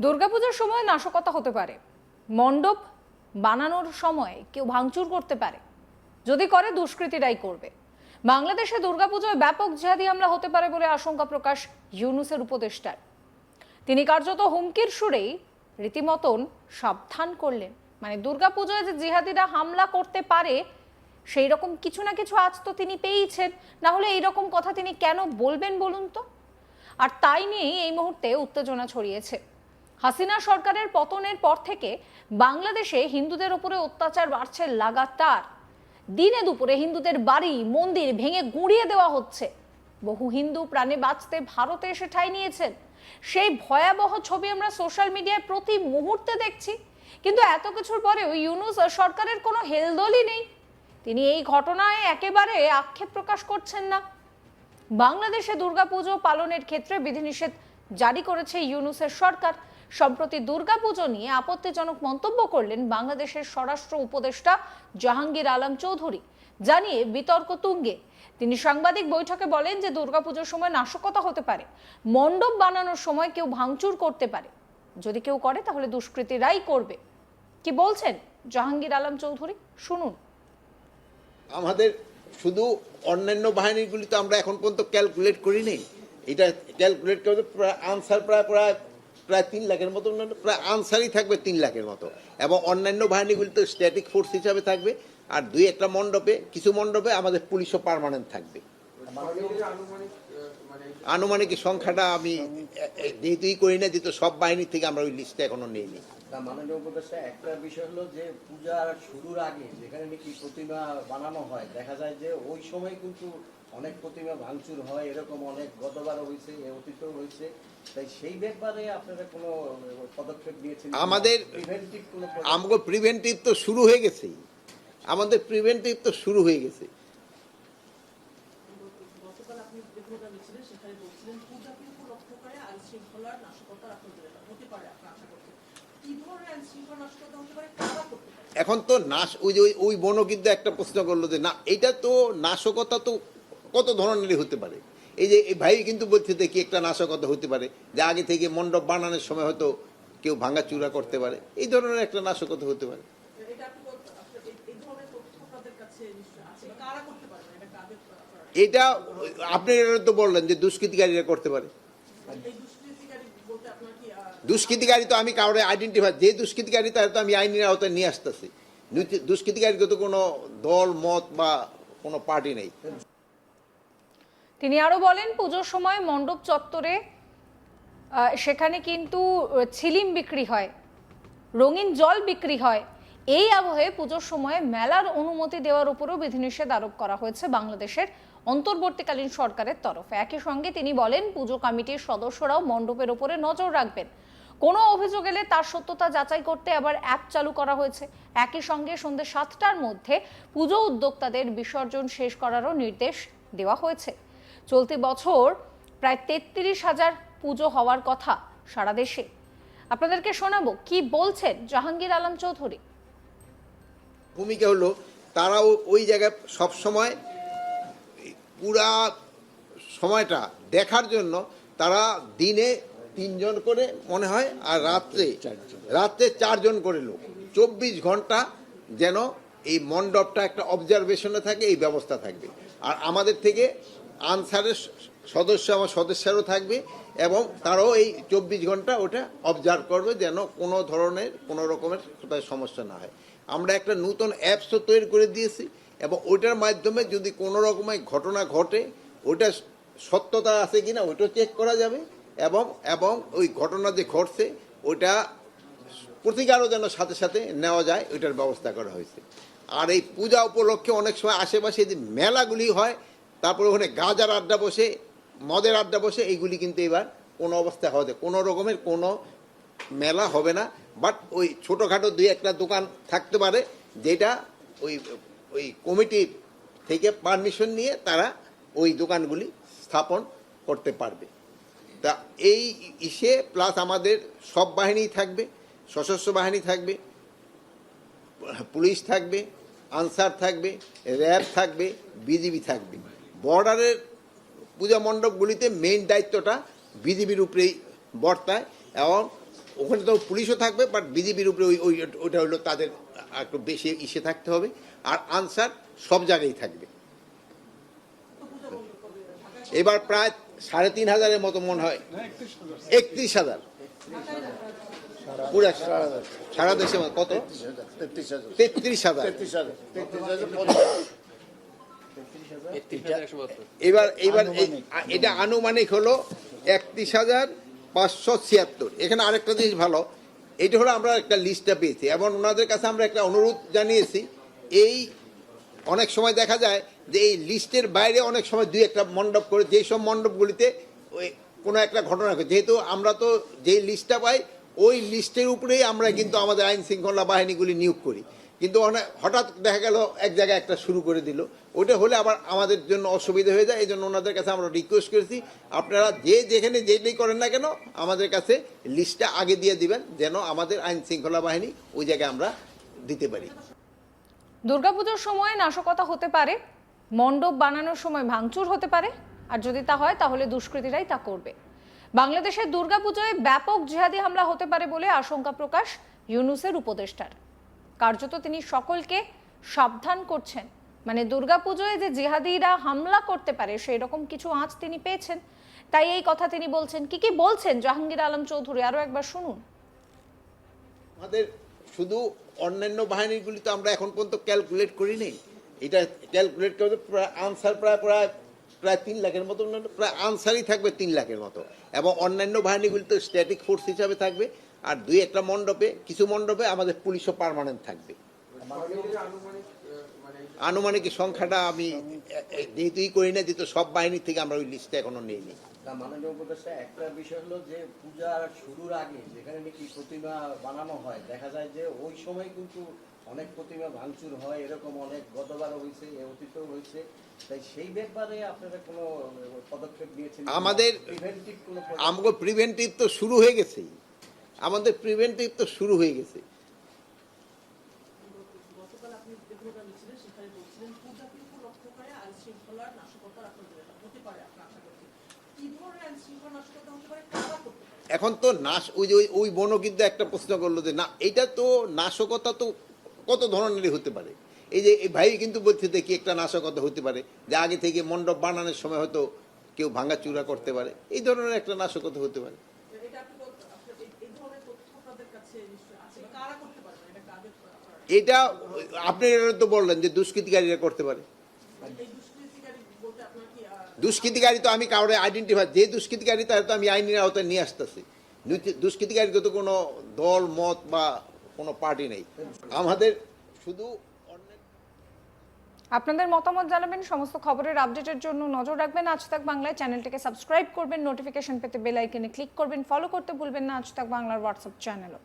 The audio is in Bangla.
দুর্গাপূজার সময় নাশকতা হতে পারে। মণ্ডপ বানানোর সময় কেউ ভাঙচুর করতে পারে। যদি করে, দুষ্কৃতীরাই করবে। বাংলাদেশে দুর্গাপুজোয় ব্যাপক জিহাদি হামলা হতে পারে বলে আশঙ্কা প্রকাশ ইউনুসের উপদেষ্টার। তিনি কার্যত হুমকির সুরেই রীতিমতন সাবধান করলেন। মানে দুর্গাপুজোয় যে জিহাদিরা হামলা করতে পারে, সেই রকম কিছু না কিছু আজ তো তিনি পেয়েছেন না হলে এইরকম কথা তিনি কেন বলবেন বলুন তো? আর তাই নিয়েই এই মুহূর্তে উত্তেজনা ছড়িয়েছে। হাসিনা সরকারের পতনের পর থেকে বাংলাদেশে হিন্দুদের উপরে অত্যাচার বাড়ছে লাগাতার। দিনে দুপুরে হিন্দুদের বাড়ি, মন্দির ভেঙে গুঁড়িয়ে দেওয়া হচ্ছে। বহু হিন্দু প্রাণে বাঁচতে ভারতে এসে ঠাঁই নিয়েছেন। সেই ভয়াবহ ছবি আমরা সোশ্যাল মিডিয়ায় প্রতি মুহূর্তে দেখছি। কিন্তু এত কিছুর পরেও ইউনুস সরকারের কোনো হেলদোলই নেই। তিনি এই ঘটনায় একেবারে আক্ষেপ প্রকাশ করছেন না। বাংলাদেশে দুর্গাপুজো পালনের ক্ষেত্রে বিধিনিষেধ জারি করেছে ইউনুসের সরকার। সম্প্রতি দুর্গাপুজো নিয়ে আপত্তিজনক মন্তব্য করলেন বাংলাদেশের স্বরাষ্ট্র উপদেষ্টা জাহাঙ্গীর আলম চৌধুরী। জানিয়ে বিতর্ক তুঙ্গে। তিনি সাংবাদিক বৈঠকে বলেন যে দুর্গাপুজোর সময় নাশকতা হতে পারে। মণ্ডপ বানানোর সময় কেউ ভাঙচুর করতে পারে। যদি কেউ করে, তাহলে দুষ্কৃতীরাই করবে। কি বলছেন জাহাঙ্গীর আলম চৌধুরী? শুনুন। আমাদের শুধু অন্যান্য বাহিনীগুলি তো আমরা এখন পর্যন্ত ক্যালকুলেট করি নেই এটা ক্যালকুলেট প্রায় আনসার প্রায় প্রায় প্রায় তিন লাখের মতো প্রায় আনসারই থাকবে তিন লাখের মতো। এবং অন্যান্য বাহিনীগুলি তো স্ট্যাটিক ফোর্স হিসাবে থাকবে। আর দুই একটা মণ্ডপে, কিছু মণ্ডপে আমাদের পুলিশও পার্মানেন্ট থাকবে। আনুমানিক সংখ্যাটা আমি যেহেতুই করি না, যেহেতু সব বাহিনী থেকে আমরা ওই লিস্টে এখনও মাননীয় উপদেষ্টা, একটা বিষয় হলো যে পূজার শুরুর আগে যেখানে নাকি প্রতিমা বানানো হয়, দেখা যায় যে ওই সময় কিন্তু অনেক হয়, এরকম অনেক হয়েছে অতীতেও হয়েছে। তাই সেই ব্যাপারে আপনারা কোনো পদক্ষেপ নিয়েছেন আমাদের- প্রিভেন্টিভ আমাকে প্রিভেন্টিভ তো শুরু হয়ে গেছেই আমাদের প্রিভেন্টিভ তো শুরু হয়ে গেছে। এখন তো নাশ ওই যে ওই- ওই বনও কিন্তু একটা প্রশ্ন করল যে না এটা তো নাশকতা তো কত ধরনেরই হতে পারে। এই যে এই ভাই কিন্তু বলছে কি একটা নাশকতা হতে পারে যে আগে থেকে মণ্ডপ বানানোর সময় হয়তো কেউ ভাঙা চূড়া করতে পারে এই ধরনের একটা নাশকতা হতে পারে। এটা আপনি তো বললেন যে দুষ্কৃতিকারীরা করতে পারে। দুষ্কৃতিকারী তো আমি কাউরে আইডেন্টিফাই যে দুষ্কৃতিকারী তার তো আমি আইনের আওতায় নিয়ে আসতেছি। দুষ্কৃতিকারীকে তো কোনো দল মত বা কোনো পার্টি নেই। তিনি আরও বলেন, পুজোর সময় মণ্ডপ চত্বরে সেখানে কিন্তু ছিলিম বিক্রি হয়, রঙিন জল বিক্রি হয়। এই আবহে পুজোর সময় মেলার অনুমতি দেওয়ার উপরও বিধিনিষেধ আরোপ করা হয়েছে বাংলাদেশের অন্তর্বর্তীকালীন সরকারের তরফে। একই সঙ্গে তিনি বলেন, পুজো কমিটির সদস্যরাও মণ্ডপের উপরে নজর রাখবেন। কোনো অভিযোগ এলে তার সত্যতা যাচাই করতে আবার অ্যাপ চালু করা হয়েছে। একই সঙ্গে সন্ধ্যে সাতটার মধ্যে পুজো উদ্যোক্তাদের বিসর্জন শেষ করারও নির্দেশ দেওয়া হয়েছে। চলতি বছর প্রায় তেত্রিশ হাজার পুজো হওয়ার কথা সারা দেশে। আপনাদেরকে শোনাবো কি বলছেন জাহাঙ্গীর আলম চৌধুরী। ভূমিকা হলো তারাও ওই জায়গায় সব সময় পুরা সময়টা দেখার জন্য তারা দিনে তিনজন করে মনে হয় আর রাত্রে রাত্রে চারজন করে লোক। চব্বিশ ঘণ্টা যেন এই মণ্ডপটা একটা অবজারভেশনে থাকে, এই ব্যবস্থা থাকবে। আর আমাদের থেকে আনসারের সদস্য আমার সদস্যরাও থাকবে এবং তারাও এই চব্বিশ ঘণ্টা ওটা অবজার্ভ করবে যেন কোনো ধরনের কোনো রকমের কোথায় সমস্যা না হয়। আমরা একটা নতুন অ্যাপসও তৈরি করে দিয়েছি এবং ওইটার মাধ্যমে যদি কোনো রকমের ঘটনা ঘটে ওটা সত্যতা আছে কি না ওইটাও চেক করা যাবে এবং এবং ওই ঘটনা যে ঘটছে, ওইটা প্রতিকারও যেন সাথে সাথে নেওয়া যায়, ওইটার ব্যবস্থা করা হয়েছে। আর এই পূজা উপলক্ষে অনেক সময় আশেপাশে যে মেলাগুলি হয় তারপরে ওখানে গাজার আড্ডা বসে, মদের আড্ডা বসে, এইগুলি কিন্তু এবার কোনো অবস্থায় হবে। কোনো রকমের কোনো মেলা হবে না। বাট ওই ছোটোখাটো দুই একটা দোকান থাকতে পারে, যেটা ওই ওই কমিটির থেকে পারমিশন নিয়ে তারা ওই দোকানগুলি স্থাপন করতে পারবে। তা এই ইসে প্লাস আমাদের সব বাহিনী থাকবে, সশস্ত্র বাহিনী থাকবে, পুলিশ থাকবে, আনসার থাকবে, র্যাব থাকবে, বিজিবি থাকবে। বর্ডারের পূজা মণ্ডপগুলিতে মেইন দায়িত্বটা বিজিবির উপরেই বর্তায় এবং ওখানে তো পুলিশও থাকবে বাট বিজেপির উপরে ওই ওই ওটা হলো তাদের একটু বেশি ইসে থাকতে হবে। আর আনসার সব জায়গায় থাকবে। এবার প্রায় সাড়ে তিন হাজারের মতো মনে হয়। একত্রিশ হাজার। পুরা সারা দেশে কত? তেত্রিশ হাজার। তেত্রিশ হাজার তেত্রিশ হাজার তেত্রিশ হাজার পঞ্চাশ। এবার এবার এই- আনুমানিক। আ- এটা আনুমানিক হলো একত্রিশ হাজার পাঁচশো ছিয়াত্তর। এখানে আরেকটা জিনিস ভালো এটা হলো আমরা একটা লিস্টটা পেয়েছি। এবং ওনাদের কাছে আমরা একটা অনুরোধ জানিয়েছি এই অনেক সময় দেখা যায় যে এই লিস্টের বাইরে অনেক সময় দুই একটা মণ্ডপ করে যেই সব মণ্ডপগুলিতে ওই কোনো একটা ঘটনা ঘটে। যেহেতু আমরা তো যেই লিস্টটা পাই ওই লিস্টের উপরেই আমরা কিন্তু আমাদের আইন শৃঙ্খলা বাহিনীগুলি নিয়োগ করি। কিন্তু অনেক হঠাৎ দেখা গেল, এক জায়গায় একটা শুরু করে দিল। ওইটা হলে আবার আমাদের জন্য অসুবিধা হয়ে যায় এই জন্য ওনাদের কাছে আমরা রিকোয়েস্ট করেছি, আপনারা যে যেখানে যেটাই করেন না কেন, আমাদের কাছে লিস্টটা আগে দিয়ে দিবেন, যেন আমাদের আইন শৃঙ্খলা বাহিনী ওই জায়গায় আমরা দিতে পারি। দুর্গাপুজোর সময় নাশকতা হতে পারে, মণ্ডপ বানানোর সময় ভাঙচুর হতে পারে, আর যদি তা হয় তাহলে দুষ্কৃতীরাই তা করবে। বাংলাদেশের দুর্গাপুজোয় ব্যাপক জিহাদি হামলা হতে পারে বলে আশঙ্কা প্রকাশ ইউনুসের উপদেষ্টার। কার্যত তিনি সকলকে সাবধান করছেন। মানে দুর্গাপুজোয় যে জিহাদিরা হামলা করতে পারে সেই রকম কিছু আঁচ তিনি পেয়েছেন। তাই এই কথা তিনি বলছেন। কি কি বলছেন জাহাঙ্গীর আলম চৌধুরী? আরও একবার শুনুন। আমাদের শুধু অন্যান্য বাহিনীগুলি তো আমরা এখন পর্যন্ত ক্যালকুলেট করি নেই এটা ক্যালকুলেট করতে আনসার প্রায় প্রায় প্রায় তিন লাখের মতো, প্রায় আনসারই থাকবে তিন লাখের মতো। এবং অন্যান্য বাহিনীগুলি তো স্ট্যাটিক ফোর্স হিসাবে থাকবে। আর দুই একটা মণ্ডপে কিছু মণ্ডপে আমাদের পুলিশও পার্মানেন্ট থাকবে। আনুমানিক সংখ্যাটা আমি যেহেতুই করি না যেহেতু সব বাহিনী থেকে আমরা ওই লিস্টটা এখনও নিইনি। না মাননীয় উপদেষ্টা একটা বিষয় হলো যে পূজার শুরুর আগে যেখানে নাকি প্রতিমা বানানো হয় দেখা যায় যে ওই সময় কিন্তু অনেক প্রতিমা ভাঙচুর হয় এরকম অনেক গতবারও হয়েছে এ অতীতেও হয়েছে। তাই সেই ব্যাপারে আপনারা কোনো পদক্ষেপ নিয়েছেন? আমাদের- কোনো আমাকে প্রিভেন্টিভ তো শুরু হয়ে গেছেই। আমাদের প্রিভেন্টিভ তো শুরু হয়ে গেছে। এখন তো নাশ ওই যে ওই- বনও কিন্তু একটা প্রশ্ন করল যে না এটা তো নাশকতা তো কত ধরনেরই হতে পারে। এই যে এই ভাই কিন্তু বলছে দেখি একটা নাশকতা হতে পারে যে আগে থেকে মণ্ডপ বানানোর সময় হয়তো কেউ ভাঙাচুরা করতে পারে এই ধরনের একটা নাশকতা হতে পারে এটা আপনি বল- আপনার এই- এই ধরনের তথ্য আপনাদের কাছে নিশ্চয়ই আছে কারা করতে পারবেন এটা আপনি তো বললেন যে দুষ্কৃতিকারীরা করতে পারে। দুষ্কৃতিকারী দুষ্কৃতিকারী তো আমি কাউরে আইডেন্টিফাই যে দুষ্কৃতিকারী তার তো আমি আইনের আওতায় নিয়ে আসতেছি। দুষ্কৃতিকারীকে তো কোনো দল, মত বা কোনো পার্টি নেই। আমাদের শুধু আপনাদের মতামত জানাবেন, সমস্ত খবরের আপডেটের জন্য নজর রাখবেন। আজ তাক বাংলায় চ্যানেলটিকে সাবস্ক্রাইব করবেন নোটিফিকেশন পেতে বেল আইকনে ক্লিক করবেন। ফলো করতে ভুলবেন না। আজ তাক বাংলার হোয়াটসঅ্যাপ চ্যানেলও